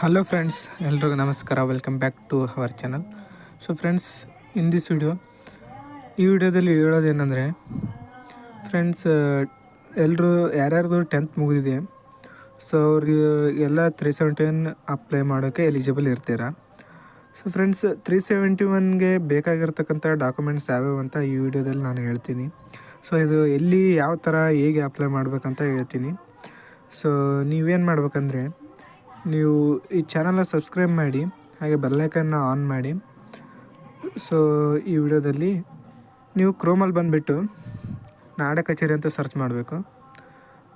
Hello friends ಎಲ್ರಿಗೂ ನಮಸ್ಕಾರ. Welcome back to our channel so friends in this video ಈ ವಿಡಿಯೋದಲ್ಲಿ ಹೇಳೋದೇನೆಂದರೆ ಫ್ರೆಂಡ್ಸ್ ಎಲ್ಲರೂ ಯಾರ್ಯಾರ್ದು ಟೆಂತ್ ಮುಗಿದಿದೆ ಸೊ ಅವ್ರಿಗೆ ಎಲ್ಲ ತ್ರೀ ಸೆವೆಂಟಿ ಒನ್ ಅಪ್ಲೈ ಮಾಡೋಕ್ಕೆ ಎಲಿಜಿಬಲ್ ಇರ್ತೀರಾ? ಸೊ ಫ್ರೆಂಡ್ಸ್ ತ್ರೀ ಸೆವೆಂಟಿ ಒನ್ಗೆ ಬೇಕಾಗಿರ್ತಕ್ಕಂಥ ಡಾಕ್ಯುಮೆಂಟ್ಸ್ ಯಾವ್ಯಾವು ಅಂತ ಈ ವಿಡಿಯೋದಲ್ಲಿ ನಾನು ಹೇಳ್ತೀನಿ. ಸೊ ಇದು ಎಲ್ಲಿ, ಯಾವ ಥರ ಹೇಗೆ ಅಪ್ಲೈ ಮಾಡಬೇಕಂತ ಹೇಳ್ತೀನಿ. ಸೊ ನೀವೇನು ಮಾಡ್ಬೇಕಂದ್ರೆ ನೀವು ಈ ಚಾನಲ್ನ ಸಬ್ಸ್ಕ್ರೈಬ್ ಮಾಡಿ, ಹಾಗೆ ಬೆಲ್ಲೈಕನ್ನ ಆನ್ ಮಾಡಿ. ಸೊ ಈ ವಿಡಿಯೋದಲ್ಲಿ ನೀವು ಕ್ರೋಮಲ್ಲಿ ಬಂದುಬಿಟ್ಟು ನಾಡ ಕಚೇರಿ ಅಂತ ಸರ್ಚ್ ಮಾಡಬೇಕು.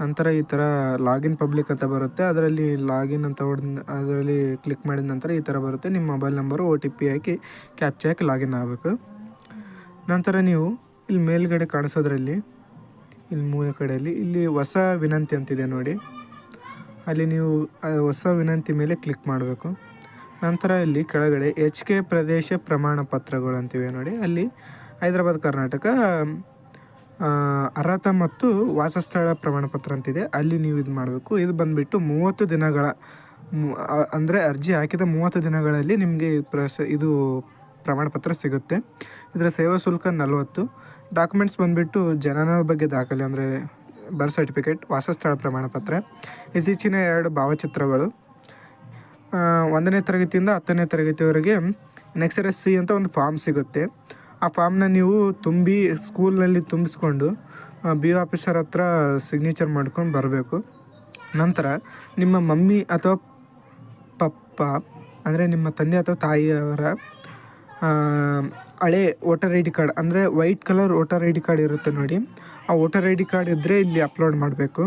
ನಂತರ ಈ ಥರ ಲಾಗಿನ್ ಪಬ್ಲಿಕ್ ಅಂತ ಬರುತ್ತೆ. ಅದರಲ್ಲಿ ಲಾಗಿನ್ ಅಂತ ಹೊಡೆದ, ಅದರಲ್ಲಿ ಕ್ಲಿಕ್ ಮಾಡಿದ ನಂತರ ಈ ಥರ ಬರುತ್ತೆ. ನಿಮ್ಮ mobile number O T P ಹಾಕಿ ಕ್ಯಾಪ್ಚರ್ ಹಾಕಿ ಲಾಗಿನ್ ಆಗಬೇಕು. ನಂತರ ನೀವು ಇಲ್ಲಿ ಮೇಲ್ಗಡೆ ಕಾಣಿಸೋದ್ರಲ್ಲಿ, ಇಲ್ಲಿ ಮೂಲ ಕಡೆಯಲ್ಲಿ, ಇಲ್ಲಿ ಹೊಸ ವಿನಂತಿ ಅಂತಿದೆ ನೋಡಿ. ಅಲ್ಲಿ ನೀವು ಹೊಸ ವಿನಂತಿ ಮೇಲೆ ಕ್ಲಿಕ್ ಮಾಡಬೇಕು. ನಂತರ ಇಲ್ಲಿ ಕೆಳಗಡೆ ಎಚ್ ಕೆ ಪ್ರದೇಶ ಪ್ರಮಾಣ ಪತ್ರಗಳು ಅಂತಿವೆ ನೋಡಿ. ಅಲ್ಲಿ ಹೈದರಾಬಾದ್, ಕರ್ನಾಟಕ ಅರ್ಹತ ಮತ್ತು ವಾಸಸ್ಥಳ ಪ್ರಮಾಣ ಪತ್ರ ಅಂತಿದೆ. ಅಲ್ಲಿ ನೀವು ಇದು ಮಾಡಬೇಕು. ಇದು ಬಂದುಬಿಟ್ಟು ಮೂವತ್ತು ದಿನಗಳ ಅಂದರೆ ಅರ್ಜಿ ಹಾಕಿದ ಮೂವತ್ತು ದಿನಗಳಲ್ಲಿ ನಿಮಗೆ ಪ್ರಸ, ಇದು ಪ್ರಮಾಣ ಪತ್ರ ಸಿಗುತ್ತೆ. ಇದರ ಸೇವಾ ಶುಲ್ಕ ನಲವತ್ತು. ಡಾಕ್ಯುಮೆಂಟ್ಸ್ ಬಂದುಬಿಟ್ಟು ಜನನ ಬಗ್ಗೆ ದಾಖಲೆ ಅಂದರೆ ಬರ್ತ್ ಸರ್ಟಿಫಿಕೇಟ್ ವಾಸಸ್ಥಳ ಪ್ರಮಾಣ ಪತ್ರ ಇತ್ತೀಚಿನ ಎರಡು ಭಾವಚಿತ್ರಗಳು ಒಂದನೇ ತರಗತಿಯಿಂದ ಹತ್ತನೇ ತರಗತಿವರೆಗೆ ನೆಕ್ಸ್ಟ್ ಎಸ್ ಸಿ ಅಂತ ಒಂದು ಫಾರ್ಮ್ ಸಿಗುತ್ತೆ. ಆ ಫಾರ್ಮ್ನ ನೀವು ತುಂಬಿ ಸ್ಕೂಲ್ನಲ್ಲಿ ತುಂಬಿಸ್ಕೊಂಡು ಬಿ ಆಫೀಸರ್ ಹತ್ರ ಸಿಗ್ನೇಚರ್ ಮಾಡ್ಕೊಂಡು ಬರಬೇಕು. ನಂತರ ನಿಮ್ಮ ಮಮ್ಮಿ ಅಥವಾ ಪಪ್ಪ, ಅಂದರೆ ನಿಮ್ಮ ತಂದೆ ಅಥವಾ ತಾಯಿಯವರ ಹಳೆ ವೋಟರ್ ಐ ಡಿ ಕಾರ್ಡ್, ಅಂದರೆ white colour voter I D card ಇರುತ್ತೆ ನೋಡಿ. ಆ ವೋಟರ್ ಐ ಡಿ ಕಾರ್ಡ್ ಇದ್ದರೆ ಇಲ್ಲಿ ಅಪ್ಲೋಡ್ ಮಾಡಬೇಕು.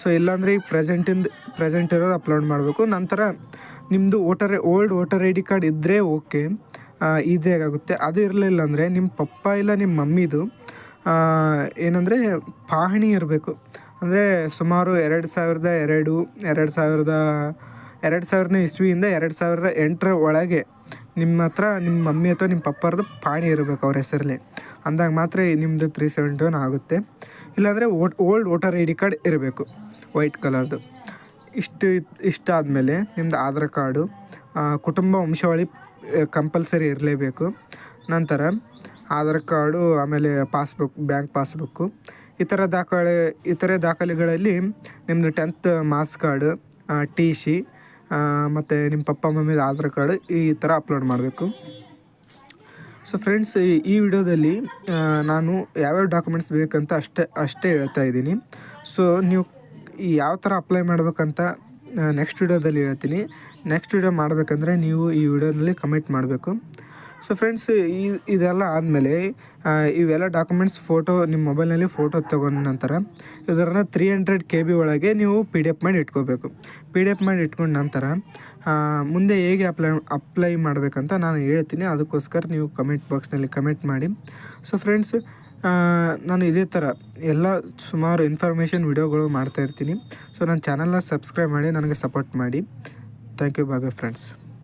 ಸೊ, ಇಲ್ಲಾಂದರೆ ಈಗ ಪ್ರೆಸೆಂಟಿಂದ, ಪ್ರೆಸೆಂಟ್ ಇರೋದು ಅಪ್ಲೋಡ್ ಮಾಡಬೇಕು. ನಂತರ ನಿಮ್ಮದು voter, old voter I D card ಇದ್ದರೆ ಓಕೆ ಈಸಿಯಾಗಿ ಆಗುತ್ತೆ ಅದು ಇರಲಿಲ್ಲ ಅಂದರೆ ನಿಮ್ಮ ಪಪ್ಪ ಇಲ್ಲ ನಿಮ್ಮ ಮಮ್ಮಿದು ಏನಂದರೆ ಪಹಣಿ ಇರಬೇಕು. ಅಂದರೆ ಸುಮಾರು ಎರಡು ಸಾವಿರದ ಎರಡು ಎರಡು ಸಾವಿರದ ಎರಡು ಸಾವಿರನೇ ಇಸ್ವಿಯಿಂದ ಎರಡು ಸಾವಿರದ ಎಂಟರ ಒಳಗೆ ನಿಮ್ಮ ಹತ್ರ ನಿಮ್ಮ ಮಮ್ಮಿ ಅಥವಾ ನಿಮ್ಮ ಪಪ್ಪರದು ಪಾಣಿ ಇರಬೇಕು ಅವ್ರ ಹೆಸರಲ್ಲಿ. ಅಂದಾಗ ಮಾತ್ರ ನಿಮ್ಮದು ತ್ರೀ ಸೆವೆಂಟಿ ಒನ್ ಆಗುತ್ತೆ. ಇಲ್ಲಾಂದರೆ vote, old voter I D card ಇರಬೇಕು, ವೈಟ್ ಕಲರ್ದು. ಇಷ್ಟು ಇಷ್ಟಾದಮೇಲೆ ನಿಮ್ಮದು ಆಧಾರ್ ಕಾರ್ಡು ಕುಟುಂಬ ವಂಶಾವಳಿ ಕಂಪಲ್ಸರಿ ಇರಲೇಬೇಕು. ನಂತರ ಆಧಾರ್ ಕಾರ್ಡು, ಆಮೇಲೆ ಪಾಸ್ಬುಕ್, ಬ್ಯಾಂಕ್ ಪಾಸ್ಬುಕ್ಕು. ಈ ಥರ ದಾಖಲೆ ಇತರೆ ದಾಖಲೆಗಳಲ್ಲಿ ನಿಮ್ಮದು tenth marks card T C ಮತ್ತು ನಿಮ್ಮ ಪಪ್ಪ ಮಮ್ಮಿದ ಆಧಾರ್ ಕಾರ್ಡ್ ಈ ಥರ ಅಪ್ಲೋಡ್ ಮಾಡಬೇಕು. ಸೊ ಫ್ರೆಂಡ್ಸ್ ಈ ವಿಡಿಯೋದಲ್ಲಿ ನಾನು ಯಾವ್ಯಾವ ಡಾಕ್ಯುಮೆಂಟ್ಸ್ ಬೇಕಂತ ಅಷ್ಟೇ ಅಷ್ಟೇ ಹೇಳ್ತಾ ಇದ್ದೀನಿ. ಸೊ ನೀವು ಯಾವ ಥರ ಅಪ್ಲೈ ಮಾಡಬೇಕಂತ ನೆಕ್ಸ್ಟ್ ವಿಡಿಯೋದಲ್ಲಿ ಹೇಳ್ತೀನಿ. ನೆಕ್ಸ್ಟ್ ವಿಡಿಯೋ ಮಾಡಬೇಕಂದ್ರೆ ನೀವು ಈ ವಿಡಿಯೋನಲ್ಲಿ ಕಮೆಂಟ್ ಮಾಡಬೇಕು. ಸೊ ಫ್ರೆಂಡ್ಸ್ ಈ ಇದೆಲ್ಲ ಆದಮೇಲೆ ಇವೆಲ್ಲ ಡಾಕ್ಯುಮೆಂಟ್ಸ್ ಫೋಟೋ ನಿಮ್ಮ ಮೊಬೈಲ್ನಲ್ಲಿ ಫೋಟೋ ತೊಗೊಂಡ ನಂತರ ಇದರನ್ನ ತ್ರೀ ಹಂಡ್ರೆಡ್ ಕೆ ಬಿ ಒಳಗೆ ನೀವು ಪಿ ಡಿ ಎಫ್ ಮಾಡಿ ಇಟ್ಕೋಬೇಕು. ಪಿ ಡಿ ಎಫ್ ಮಾಡಿ ಇಟ್ಕೊಂಡ ನಂತರ ಮುಂದೆ ಹೇಗೆ ಅಪ್ಲೈ ಅಪ್ಲೈ ಮಾಡಬೇಕಂತ ನಾನು ಹೇಳ್ತೀನಿ. ಅದಕ್ಕೋಸ್ಕರ ನೀವು ಕಮೆಂಟ್ ಬಾಕ್ಸ್ನಲ್ಲಿ ಕಮೆಂಟ್ ಮಾಡಿ. ಸೊ ಫ್ರೆಂಡ್ಸ್ ನಾನು ಇದೇ ಥರ ಎಲ್ಲ ಸುಮಾರು ಇನ್ಫಾರ್ಮೇಷನ್ ವಿಡಿಯೋಗಳು ಮಾಡ್ತಾಯಿರ್ತೀನಿ ಸೊ ನನ್ನ ಚಾನಲ್ನ ಸಬ್ಸ್ಕ್ರೈಬ್ ಮಾಡಿ, ನನಗೆ ಸಪೋರ್ಟ್ ಮಾಡಿ. Thank you bye friends